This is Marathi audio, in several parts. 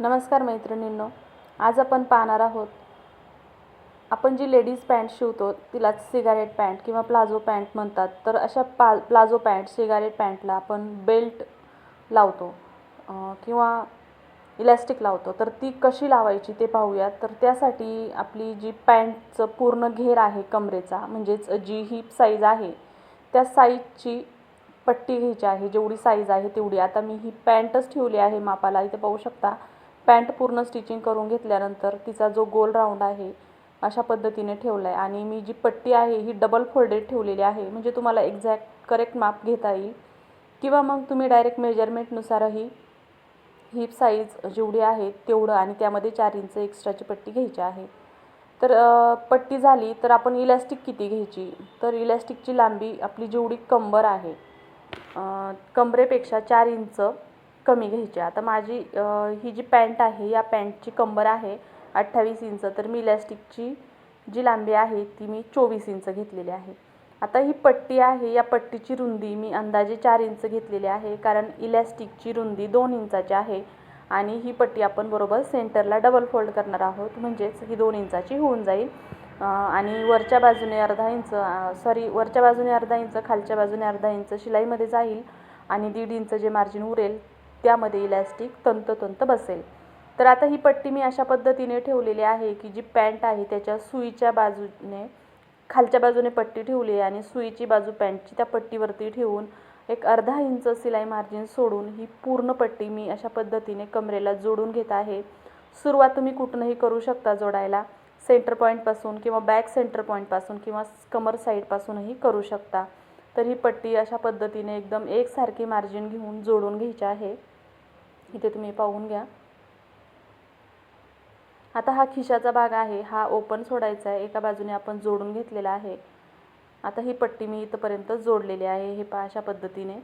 नमस्कार मैत्रिणींनो आज आपण पाहणार आहोत आपण जी लेडीज पॅन्ट शिवतो तिलाच सिगारेट पॅन्ट किंवा प्लाझो पॅन्ट म्हणतात. तर अशा पा प्लाझो पॅन्ट सिगारेट पॅन्टला आपण बेल्ट लावतो किंवा इलॅस्टिक लावतो. तर ती कशी लावायची ते पाहूयात तर त्यासाठी आपली जी पॅन्टचं पूर्ण घेर आहे कमरेचा म्हणजेच जी हिप साईज आहे त्या साईजची पट्टी घ्यायची आहे. जेवढी साईज आहे तेवढी. आता मी ही पॅन्टच ठेवली आहे मापाला. इथे पाहू शकता पॅन्ट पूर्ण स्टिचिंग करून घेतल्यानंतर तिचा जो गोल राऊंड आहे अशा पद्धतीने ठेवला आहे आणि मी जी पट्टी आहे ही डबल फोल्डेड ठेवलेली आहे. म्हणजे तुम्हाला एक्झॅक्ट करेक्ट माप घेता येईल. किंवा मग तुम्ही डायरेक्ट मेजरमेंटनुसारही हिप साईज जेवढी आहे तेवढं आणि त्यामध्ये चार इंच एक्स्ट्राची पट्टी घ्यायची आहे. तर पट्टी झाली तर आपण इलॅस्टिक किती घ्यायची? तर इलॅस्टिकची लांबी आपली जेवढी कंबर आहे कंबरेपेक्षा चार इंच कमी घ्यायची. आता माझी ही जी पॅन्ट आहे या पॅन्टची कंबर आहे अठ्ठावीस इंच तर मी इलॅस्टिकची जी लांबी आहे ती मी चोवीस इंच घेतलेली आहे. आता ही पट्टी आहे या पट्टीची रुंदी मी अंदाजे चार इंच घेतलेली आहे कारण इलॅस्टिकची रुंदी दोन इंचाची आहे आणि ही पट्टी आपण बरोबर सेंटरला डबल फोल्ड करणार आहोत म्हणजेच ही दोन इंचाची होऊन जाईल. आणि वरच्या बाजूने अर्धा इंच सॉरी वरच्या बाजूने अर्धा इंच खालच्या बाजूने अर्धा इंच शिलाईमध्ये जाईल आणि दीड इंच जे मार्जिन उरेल त्यामध्ये इलॅस्टिक तंतोतंत बसेल. तर आता ही पट्टी मी अशा पद्धतीने ठेवलेली आहे की जी पॅन्ट आहे त्याच्या सुईच्या बाजूने खालच्या बाजूने पट्टी ठेवली आहे आणि सुईची बाजू पॅन्टची त्या पट्टीवरती ठेवून एक अर्धा इंच सिलाई मार्जिन सोडून ही पूर्ण पट्टी मी अशा पद्धतीने कमरेला जोडून घेत आहे. सुरुवात तुम्ही कुठूनही करू शकता जोडायला. सेंटर पॉईंटपासून किंवा बॅक सेंटर पॉईंटपासून किंवा कमर साईडपासूनही करू शकता. तर ही पट्टी अशा पद्धतीने एकदम एकसारखी मार्जिन घेऊन जोडून घ्यायची आहे. इथे तुम्ही पाहून घ्या. आता हा खिशाचा भाग आहे. हा ओपन सोडायचा आहे. एका बाजूने आपण जोडून घेतलेला आहे. आता ही पट्टी मी इथंपर्यंत जोडलेली आहे. हे पहा अशा पद्धतीने.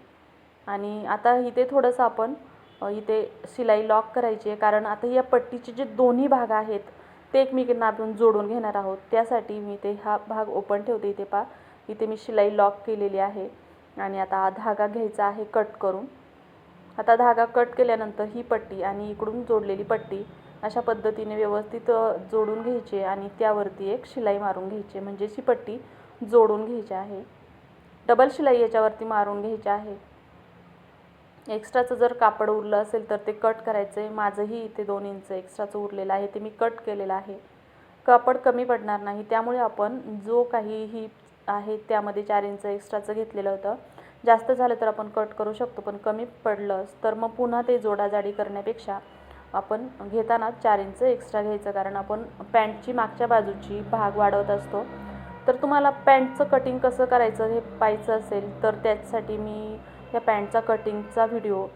आणि आता इथे थोडंसं आपण इथे शिलाई लॉक करायची आहे. कारण आता या पट्टीचे जे दोन्ही भाग आहेत ते एकमेकींना आपण जोडून घेणार आहोत. त्यासाठी मी ते हा भाग ओपन ठेवते. इथे पहा. इथे मी शिलाई लॉक केलेली आहे. आणि आता हा धागा घ्यायचा आहे. कट करून. आता धागा कट केल्यानंतर ही पट्टी आणि इकडून जोडलेली पट्टी अशा पद्धतीने व्यवस्थित जोडून घ्यायची आहे आणि त्यावरती एक शिलाई मारून घ्यायची आहे. म्हणजेच ही पट्टी जोडून घ्यायची आहे. डबल शिलाई याच्यावरती मारून घ्यायची आहे. एक्स्ट्राचं जर कापड उरलं असेल तर ते कट करायचं आहे माझंही इथे दोन इंच एक्स्ट्राचं उरलेलं आहे. ते मी कट केलेलं आहे. कापड कमी पडणार नाही. त्यामुळे आपण जो काही ही आहे त्यामध्ये चार इंच एक्स्ट्राचं घेतलेलं होतं. जास्त झालं तर आपण कट करू शकतो पण कमी पडलंच तर मग पुन्हा ते जोडाजाडी करण्यापेक्षा आपण घेताना चार इंच एक्स्ट्रा घ्यायचं. कारण आपण पॅन्टची मागच्या बाजूची भाग वाढवत असतो. तर तुम्हाला पॅन्टचं कटिंग कसं करायचं हे पाहायचं असेल तर त्यासाठी मी या पॅन्टचा कटिंगचा व्हिडिओ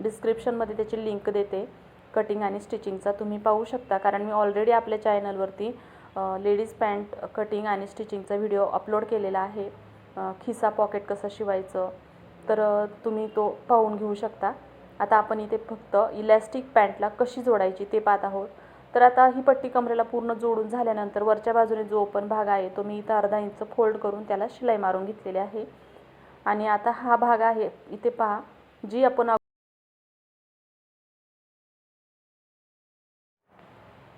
डिस्क्रिप्शनमध्ये त्याची लिंक देते. कटिंग आणि स्टिचिंगचा तुम्ही पाहू शकता. कारण मी ऑलरेडी आपल्या चॅनलवरती लेडीज पॅन्ट कटिंग आणि स्टिचिंगचा व्हिडिओ अपलोड केलेला आहे. खिसा पॉकेट कसं शिवायचं? तर तुम्ही तो पाहून घेऊ शकता. आता आपण इथे फक्त इलॅस्टिक पॅन्टला कशी जोडायची ते पाहत आहोत. तर आता ही पट्टी कमरेला पूर्ण जोडून झाल्यानंतर वरच्या बाजूने जो ओपन भाग आहे तो मी इथं अर्धा इंच फोल्ड करून त्याला शिलाई मारून घेतलेली आहे. आणि आता हा भाग आहे इथे पहा जी आपण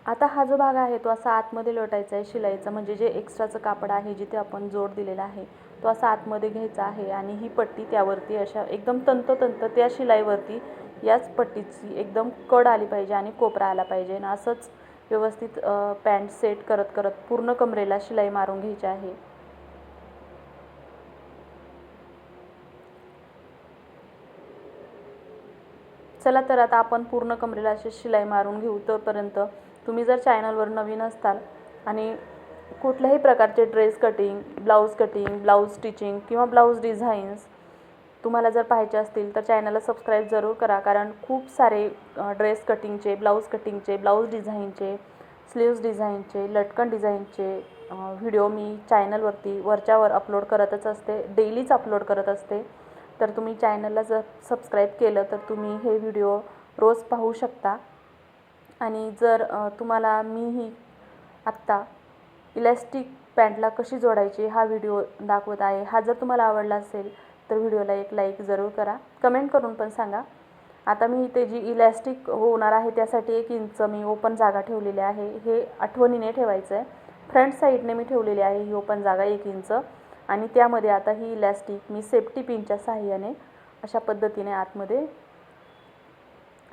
आता हा जो भाग आहे तो असा आतमध्ये लोटायचा आहे शिलाईचा. म्हणजे जे एक्स्ट्राचं कापड आहे जिथे आपण जोड दिलेला आहे तो असा आतमध्ये घ्यायचा आहे आणि ही पट्टी त्यावरती अशा एकदम तंतोतंत त्या शिलाईवरती याच पट्टीची एकदम कड आली पाहिजे आणि कोपरा आला पाहिजे. आणि असंच व्यवस्थित पॅन्ट सेट करत करत पूर्ण कमरेला शिलाई मारून घ्यायची आहे. चला तर आता आपण पूर्ण कमरेला अशी शिलाई मारून घेऊ. तोपर्यंत तुम्ही जर चॅनलवर नवीन असताल आणि कुठल्याही प्रकारचे dress cutting blouse cutting blouse stitching किंवा ब्लाऊज डिझाईन्स तुम्हाला जर पाहायचे असतील तर चॅनलला सबस्क्राईब जरूर करा. कारण खूप सारे ड्रेस कटिंगचे ब्लाऊज कटिंगचे ब्लाऊज डिझाईनचे स्लीव्ज डिझाईनचे लटकन डिझाईनचे व्हिडिओ मी चॅनलवरती वरच्यावर अपलोड करतच असते. डेलीच अपलोड करत असते. तर तुम्ही चॅनलला जर सबस्क्राईब केलं तर तुम्ही हे व्हिडिओ रोज पाहू शकता. आणि जर तुम्हाला मीही आत्ता इलॅस्टिक पॅन्टला कशी जोडायची हा व्हिडिओ दाखवत आहे हा जर तुम्हाला आवडला असेल तर व्हिडिओला एक लाईक जरूर करा. कमेंट करून पण सांगा. आता मी इथे जी इलॅस्टिक होणार आहे त्यासाठी एक इंच मी ओपन जागा ठेवलेली आहे. हे आठवणीने ठेवायचं आहे. फ्रंट साईडने मी ठेवलेली आहे ही ओपन जागा एक इंच आणि त्यामध्ये आता ही इलॅस्टिक मी सेफ्टी पिनच्या साहाय्याने अशा पद्धतीने आतमध्ये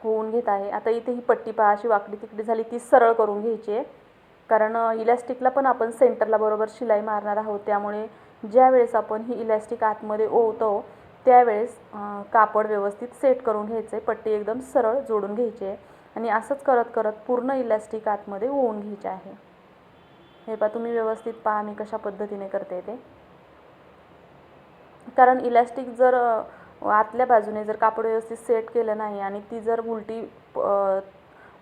होऊन घेत आहे. आता इथे ही पट्टी पहा अशी वाकडी तिकडी झाली ती सरळ करून घ्यायची आहे. कारण इलॅस्टिकला पण आपण सेंटरला बरोबर शिलाई मारणार आहोत. त्यामुळे ज्या वेळेस आपण ही इलॅस्टिक आतमध्ये ओवतो त्यावेळेस कापड व्यवस्थित सेट करून घ्यायचं आहे पट्टी एकदम सरळ जोडून घ्यायची आहे. आणि असंच करत करत पूर्ण इलॅस्टिक आतमध्ये ओवून घ्यायचे आहे. हे पहा तुम्ही व्यवस्थित पहा मी कशा पद्धतीने करते ते. कारण इलॅस्टिक जर आतल्या बाजूने जर कापड व्यवस्थित सेट केलं नाही आणि ती जर उलटी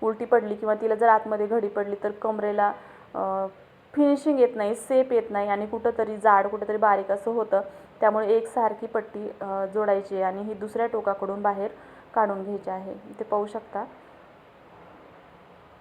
उलटी पडली किंवा तिला जर आतमध्ये घडी पडली तर कमरेला फिनिशिंग येत नाही सेप येत नाही आणि कुठंतरी जाड कुठंतरी बारीक असं होतं. त्यामुळे एकसारखी पट्टी जोडायची आहे आणि ही दुसऱ्या टोकाकडून बाहेर काढून घ्यायची आहे. इथे पाहू शकता.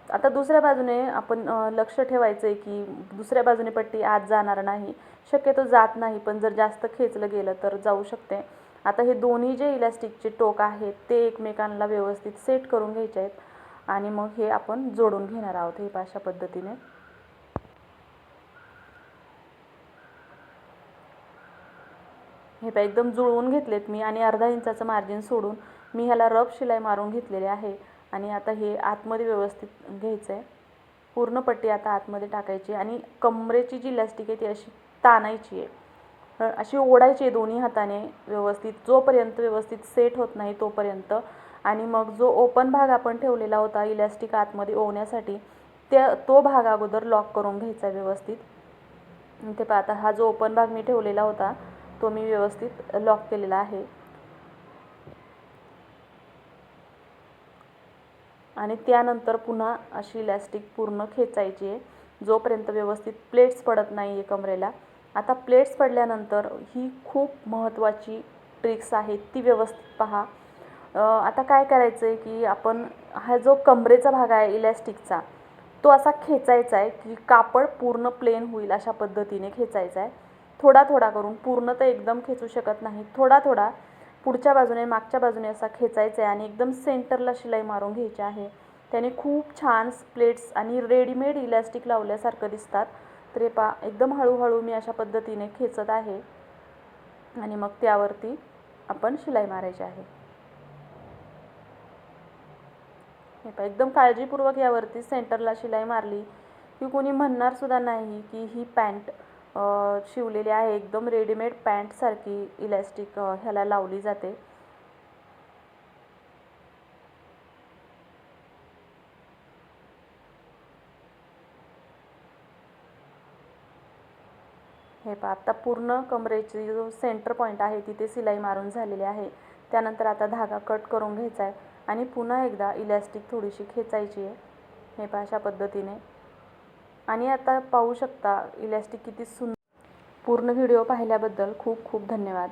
आता दुसऱ्या बाजूने आपण लक्ष ठेवायचं आहे की दुसऱ्या बाजूने पट्टी आत जाणार नाही. शक्यतो जात नाही पण जर जास्त खेचलं गेलं तर जाऊ शकते. आता हे दोन्ही जे इलॅस्टिकचे टोक आहेत ते एकमेकांना व्यवस्थित सेट करून घ्यायचे आहेत आणि मग हे आपण जोडून घेणार आहोत हे अशा पद्धतीने. हे पा एकदम जुळवून घेतलेत मी आणि अर्धा इंचाचं मार्जिन सोडून मी ह्याला रब शिलाई मारून घेतलेली आहे आणि आता हे आतमध्ये व्यवस्थित घ्यायचं आहे पूर्ण पट्टी आता आतमध्ये टाकायची आणि कमरेची जी इलॅस्टिक आहे ती अशी ताणायची आहे. अशी ओढायची आहे दोन्ही हाताने व्यवस्थित. जोपर्यंत व्यवस्थित सेट होत नाही तोपर्यंत. आणि मग जो ओपन भाग आपण ठेवलेला होता इलॅस्टिक आतमध्ये ओवण्यासाठी त्या तो भाग अगोदर लॉक करून घ्यायचा व्यवस्थित. ते पाहता आता हा जो ओपन भाग मी ठेवलेला होता तो मी व्यवस्थित लॉक केलेला आहे. आणि त्यानंतर पुन्हा अशी इलॅस्टिक पूर्ण खेचायची आहे. जोपर्यंत व्यवस्थित प्लेट्स पडत नाही आहे कमरेला आता प्लेट्स पडल्यानंतर ही खूप महत्त्वाची ट्रिक्स आहे ती व्यवस्थित पहा. आता काय करायचं आहे की आपण हा जो कमरेचा भाग आहे इलॅस्टिकचा तो असा खेचायचा आहे की कापड पूर्ण प्लेन होईल अशा पद्धतीने खेचायचा आहे. थोडा थोडा करून पूर्ण तर एकदम खेचू शकत नाही थोडा थोडा पुढच्या बाजूने मागच्या बाजूने असा खेचायचा आहे आणि एकदम सेंटरला शिलाई मारून घ्यायची आहे. त्याने खूप छान प्लेट्स आणि रेडीमेड इलॅस्टिक लावल्यासारखं दिसतात. त्रेपा एकदम हळूहळू मी अशा पद्धतीने खेचत आहे. आणि मग त्यावरती आपण शिलाई मारायची आहे. हे पहा एकदम काळजीपूर्वक यावरती सेंटरला शिलाई मारली. की कोणी म्हणणार सुद्धा नाही की ही पॅन्ट शिवलेली आहे. एकदम रेडीमेड पॅन्टसारखी इलॅस्टिक ह्याला लावली जाते. हे पहा आता पूर्ण कमरेची जो सेंटर पॉईंट आहे तिथे सिलाई मारून झालेली आहे. त्यानंतर आता धागा कट करून घ्यायचा आहे आणि पुन्हा एकदा इलॅस्टिक थोडीशी खेचायची आहे. हे पहा अशा पद्धतीने. आणि आता पाहू शकता इलॅस्टिक किती सुंदर. पूर्ण व्हिडिओ पाहिल्याबद्दल खूप खूप धन्यवाद.